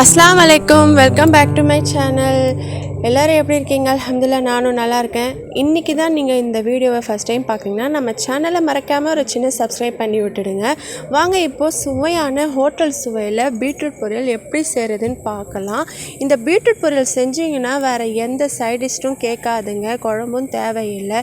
அஸ்ஸலாமு அலைக்கும் welcome back to my channel எல்லோரும் எப்படி இருக்கீங்க? அலமதுல்லா நானும் நல்லா இருக்கேன். இன்றைக்கி தான் நீங்கள் இந்த வீடியோவை ஃபஸ்ட் டைம் பார்க்குறீங்கன்னா நம்ம சேனலை மறக்காமல் ஒரு சின்ன சப்ஸ்கிரைப் பண்ணி விட்டுடுங்க. வாங்க இப்போது சுவையான ஹோட்டல் சுவையில் பீட்ரூட் பொரியல் எப்படி செய்கிறதுன்னு பார்க்கலாம் இந்த பீட்ரூட் பொரியல் செஞ்சீங்கன்னா வேறு எந்த சைடிஷ்டும் கேட்காதுங்க. குழம்பும் தேவையில்லை.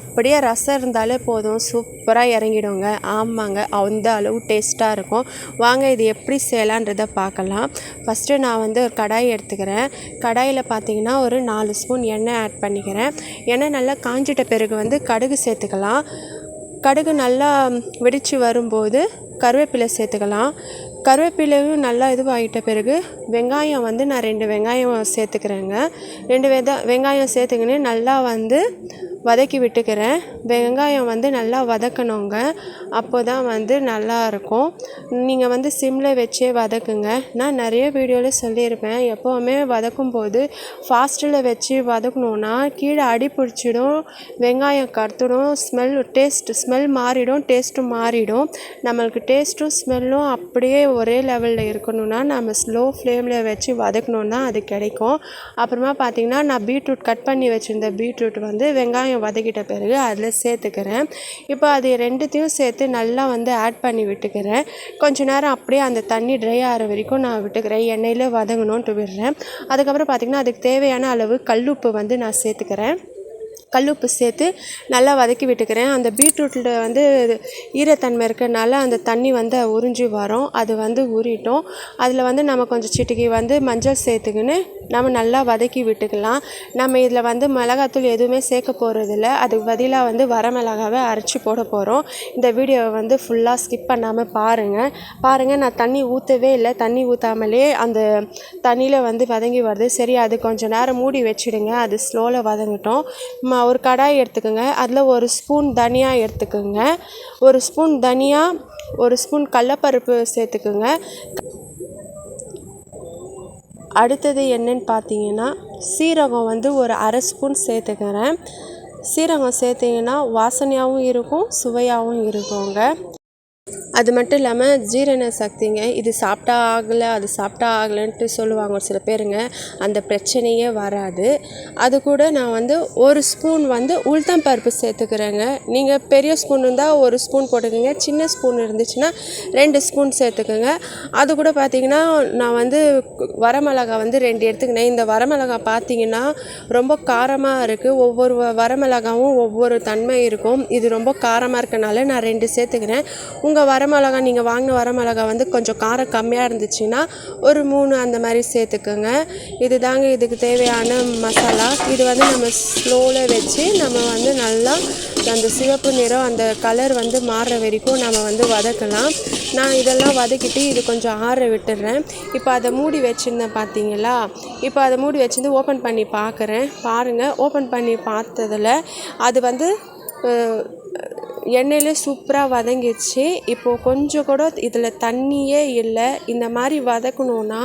அப்படியே ரசம் இருந்தாலே போதும். சூப்பராக இறங்கிடுங்க. ஆமாங்க அந்த அளவு டேஸ்ட்டாக இருக்கும். வாங்க இது எப்படி செய்யலான்றதை பார்க்கலாம் ஃபஸ்ட்டு நான் வந்து ஒரு கடாய் எடுத்துக்கிறேன். கடாயில் பார்த்தீங்கன்னா ஒரு நாலு ஸ்பூன் எண்ணெய் ஆட் பண்ணிக்கிறேன். எண்ணெய் நல்லா காஞ்சிட்ட பிறகு வந்து கடுகு சேர்த்துக்கலாம். கடுகு நல்லா வெடித்து வரும்போது கருவேப்பிலை சேர்த்துக்கலாம். கருவேப்பிலையும் நல்லா இதுவாகிட்ட பிறகு வெங்காயம் வந்து நான் ரெண்டு வெங்காயம் சேர்த்துக்கிறேங்க. ரெண்டு வெத வெங்காயம் சேர்த்துக்கின்னு. நல்லா வந்து வதக்கி விட்டுக்கிறேன். வெங்காயம் வந்து நல்லா வதக்கணுங்க. அப்போ தான் வந்து நல்லாயிருக்கும் நீங்கள் வந்து சிம்மில் வச்சே வதக்குங்க. நான் நிறைய வீடியோவில் சொல்லியிருப்பேன். எப்போவுமே வதக்கும் போது ஃபாஸ்ட்டில் வச்சு வதக்கணுன்னா கீழே அடி பிடிச்சிடும். வெங்காயம் கருத்துடும். ஸ்மெல் டேஸ்ட் ஸ்மெல் மாறிடும். டேஸ்ட்டும் மாறிடும். நம்மளுக்கு டேஸ்ட்டும் ஸ்மெல்லும் அப்படியே ஒரே லெவலில் இருக்கணும்னா நம்ம ஸ்லோ ஃப்ளேமில் வச்சு வதக்கணுன்னா அது கிடைக்கும். அப்புறமா பார்த்திங்கன்னா நான் பீட்ரூட் கட் பண்ணி வச்சுருந்த பீட்ரூட் வந்து வெங்காயம் வதக்கிட்ட பிறகு அதில் சேர்த்துக்கிறேன். இப்போ அது ரெண்டுத்தையும் சேர்த்து நல்லா வந்து ஆட் பண்ணி விட்டுக்கிறேன். கொஞ்ச நேரம் அப்படியே அந்த தண்ணி ட்ரை ஆகிற வரைக்கும் நான் விட்டுக்கிறேன். எண்ணெயில் வதங்கணுன்ட்டு விடுறேன். அதுக்கப்புறம் பார்த்திங்கன்னா அதுக்கு தேவையான அளவு கல்லுப்பு வந்து நான் சேர்த்துக்கிறேன். கல்லுப்பு சேர்த்து நல்லா வதக்கி விட்டுக்கிறேன். அந்த பீட்ரூட்டில் வந்து ஈரத்தன்மை இருக்கிறனால அந்த தண்ணி வந்து உறிஞ்சி வரும். அது வந்து உரிட்டோம் அதில் வந்து நம்ம கொஞ்சம் சிட்டிக்கி வந்து மஞ்சள் சேர்த்துக்கின்னு நம்ம நல்லா வதக்கி விட்டுக்கலாம். நம்ம இதில் வந்து மிளகாத்தூள் எதுவுமே சேர்க்க போகிறதில்ல அதுக்கு பதிலாக வந்து வரமிளகாவை அரைச்சி போட போகிறோம் இந்த வீடியோவை வந்து ஃபுல்லாக ஸ்கிப் பண்ணாமல் பாருங்கள் பாருங்கள் நான் தண்ணி ஊற்றவே இல்லை. தண்ணி ஊற்றாமலே அந்த தண்ணியில் வந்து வதங்கி வருது. சரி அது கொஞ்சம் நேரம் மூடி வச்சிடுங்க. அது ஸ்லோவில் வதங்கட்டும். ம ஒரு கடாய் எடுத்துக்கோங்க. அதில் ஒரு ஸ்பூன் தனியா எடுத்துக்கோங்க. ஒரு ஸ்பூன் தனியா ஒரு ஸ்பூன் கடலப்பருப்பு சேர்த்துக்குங்க. அடுத்தது என்னன்னு பார்த்தீங்கன்னா சீரகம் வந்து ஒரு அரை ஸ்பூன் சேர்த்துக்கிறேன். சீரகம் சேர்த்திங்கன்னா வாசனையாகவும் இருக்கும் சுவையாகவும் இருக்குங்க. அது மட்டும் இல்லாமல் ஜீரண சக்திங்க இது சாப்பிட்டா ஆகலை அது சாப்பிட்டா ஆகலைன்ட்டு சொல்லுவாங்க ஒரு சில பேருங்க. அந்த பிரச்சனையே வராது. அது கூட நான் வந்து ஒரு ஸ்பூன் வந்து உளுத்தம் பருப்பு சேர்த்துக்கிறேங்க. நீங்கள் பெரிய ஸ்பூன் இருந்தால் ஒரு ஸ்பூன் போட்டுக்கோங்க. சின்ன ஸ்பூன் இருந்துச்சுன்னா ரெண்டு ஸ்பூன் சேர்த்துக்கோங்க. அது கூட பார்த்திங்கன்னா நான் வந்து வரமிளகா வந்து ரெண்டு எடுத்துக்கினேன். இந்த வரமிளகா பார்த்தீங்கன்னா ரொம்ப காரமாக இருக்குது ஒவ்வொரு வ- வரமிளகாவும் ஒவ்வொரு தன்மை இருக்கும். இது ரொம்ப காரமாக இருக்கனால நான் ரெண்டு சேர்த்துக்கிறேன். உங்கள் வர வரமிளகா நீங்கள் வாங்கின வரமிளகா வந்து கொஞ்சம் காரம் கம்மியாக இருந்துச்சுன்னா ஒரு மூணு அந்த மாதிரி சேர்த்துக்கோங்க. இது தாங்க இதுக்கு தேவையான மசாலா. இது வந்து நம்ம ஸ்லோவில் வச்சு நம்ம வந்து நல்லா அந்த சிவப்பு நிறம் அந்த கலர் வந்து மாறுற வரைக்கும் நம்ம வந்து வதக்கலாம். நான் இதெல்லாம் வதக்கிட்டு இது கொஞ்சம் ஆற விட்டுடுறேன் இப்போ அதை மூடி வச்சுருந்தேன் பார்த்தீங்களா இப்போ அதை மூடி வச்சுருந்து ஓப்பன் பண்ணி பார்க்குறேன் பாருங்கள் ஓப்பன் பண்ணி பார்த்ததில் அது வந்து எண்ணெயிலே சூப்பராக வதங்கிடுச்சு. இப்போது கொஞ்சம் கூட இதில் தண்ணியே இல்லை. இந்த மாதிரி வதக்கணுன்னா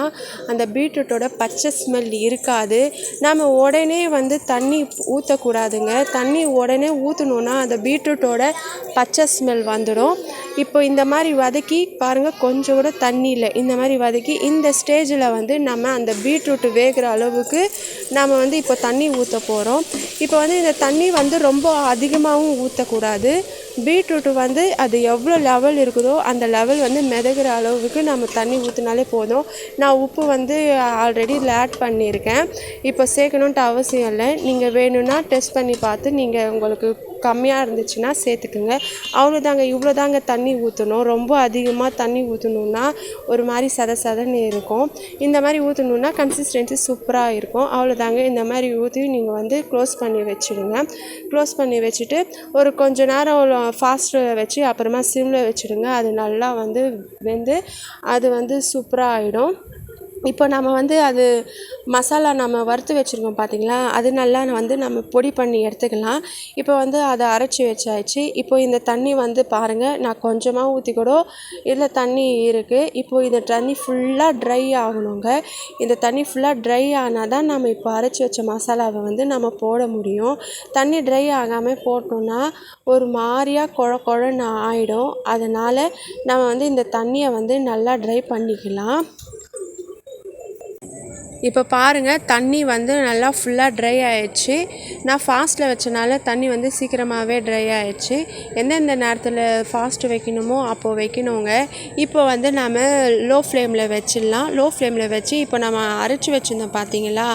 அந்த பீட்ரூட்டோட பச்சை ஸ்மெல் இருக்காது. நாம் உடனே வந்து தண்ணி ஊற்றக்கூடாதுங்க தண்ணி உடனே ஊற்றணுன்னா அந்த பீட்ரூட்டோட பச்சை ஸ்மெல் வந்துடும். இப்போ இந்த மாதிரி வதக்கி பாருங்கள் கொஞ்சம் கூட தண்ணி இல்லை. இந்த மாதிரி வதக்கி இந்த ஸ்டேஜில் வந்து நம்ம அந்த பீட்ரூட் வேகிற அளவுக்கு நாம் வந்து இப்போ தண்ணி ஊற்ற போகிறோம் இப்போ வந்து இந்த தண்ணி வந்து ரொம்ப அதிகமாகவும் ஊற்றக்கூடாது பீட்ரூட் வந்து அது எவ்வளோ லெவல் இருக்குதோ அந்த லெவல் வந்து மிதக்கிற அளவுக்கு நம்ம தண்ணி ஊற்றினாலே போதும். நான் உப்பு வந்து ஆல்ரெடி இதில் ஆட் பண்ணியிருக்கேன். இப்போ சேர்க்கணுன்ட்டு அவசியம் இல்லை. நீங்கள் வேணும்னா டெஸ்ட் பண்ணி பார்த்து நீங்கள் உங்களுக்கு கம்மியாக இருந்துச்சுன்னா சேர்த்துக்குங்க. அவ்வளோதாங்க இவ்வளோ தாங்க தண்ணி ஊற்றணும் ரொம்ப அதிகமாக தண்ணி ஊற்றணுன்னா ஒரு மாதிரி சத சதன்னு இருக்கும். இந்த மாதிரி ஊற்றணுன்னா கன்சிஸ்டன்சி சூப்பராக இருக்கும். அவ்வளோதாங்க. இந்த மாதிரி ஊற்றி நீங்கள் வந்து க்ளோஸ் பண்ணி வச்சுடுங்க. க்ளோஸ் பண்ணி வச்சுட்டு ஒரு கொஞ்ச நேரம் ஃபாஸ்ட்டில் வச்சு அப்புறமா சிம்மில் வச்சுடுங்க. அது நல்லா வந்து வெந்து அது வந்து சூப்பராக ஆகிடும் இப்போ நம்ம வந்து அது மசாலா நம்ம வறுத்து வச்சுருக்கோம் பார்த்தீங்களா அது நல்லா வந்து நம்ம பொடி பண்ணி எடுத்துக்கலாம். இப்போ வந்து அதை அரைச்சி வச்சாச்சு. இப்போ இந்த தண்ணி வந்து பாருங்கள் நான் கொஞ்சமாக ஊற்றி கூட இதில் தண்ணி இருக்குது இப்போ இந்த தண்ணி ஃபுல்லாக ட்ரை ஆகணுங்க. இந்த தண்ணி ஃபுல்லாக ட்ரை ஆனால் தான் நம்ம இப்போ அரைச்சி வச்ச மசாலாவை வந்து நம்ம போட முடியும். தண்ணி ட்ரை ஆகாமல் போட்டோம்னா ஒரு மாதிரியாக குழ குழன்னு ஆகிடும் அதனால் நம்ம வந்து இந்த தண்ணியை வந்து நல்லா ட்ரை பண்ணிக்கலாம். இப்போ பாருங்கள் தண்ணி வந்து நல்லா ஃபுல்லாக ட்ரை ஆயிடுச்சு. நான் ஃபாஸ்ட்டில் வச்சனால தண்ணி வந்து சீக்கிரமாகவே ட்ரை ஆயிடுச்சு. எந்தெந்த நேரத்தில் ஃபாஸ்ட் வைக்கணுமோ அப்போது வைக்கணுங்க. இப்போ வந்து நம்ம லோ ஃப்ளேமில் வச்சிடலாம். லோ ஃப்ளேமில் வச்சு இப்போ நம்ம அரைச்சி வச்சுருந்தோம் பார்த்தீங்களா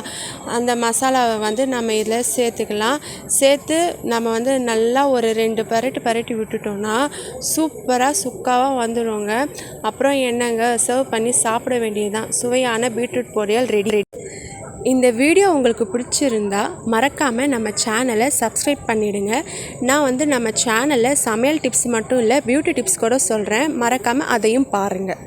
அந்த மசாலாவை வந்து நம்ம இதில் சேர்த்துக்கலாம். சேர்த்து நம்ம வந்து நல்லா ஒரு ரெண்டு பரட்டு பரட்டி விட்டுட்டோம்னா சூப்பராக சுக்காவாக வந்துடுங்க அப்புறம் என்னங்க? சர்வ் பண்ணி சாப்பிட வேண்டியதுதான். சுவையான பீட்ரூட் பொரியல் ரெடி இந்த வீடியோ உங்களுக்கு பிடிச்சிருந்தா மறக்காமல் நம்ம சேனலை சப்ஸ்கிரைப் பண்ணிவிடுங்க நான் வந்து நம்ம சேனலில் சமையல் டிப்ஸ் மட்டும் இல்லை பியூட்டி டிப்ஸ் கூட சொல்கிறேன் மறக்காமல் அதையும் பாருங்கள்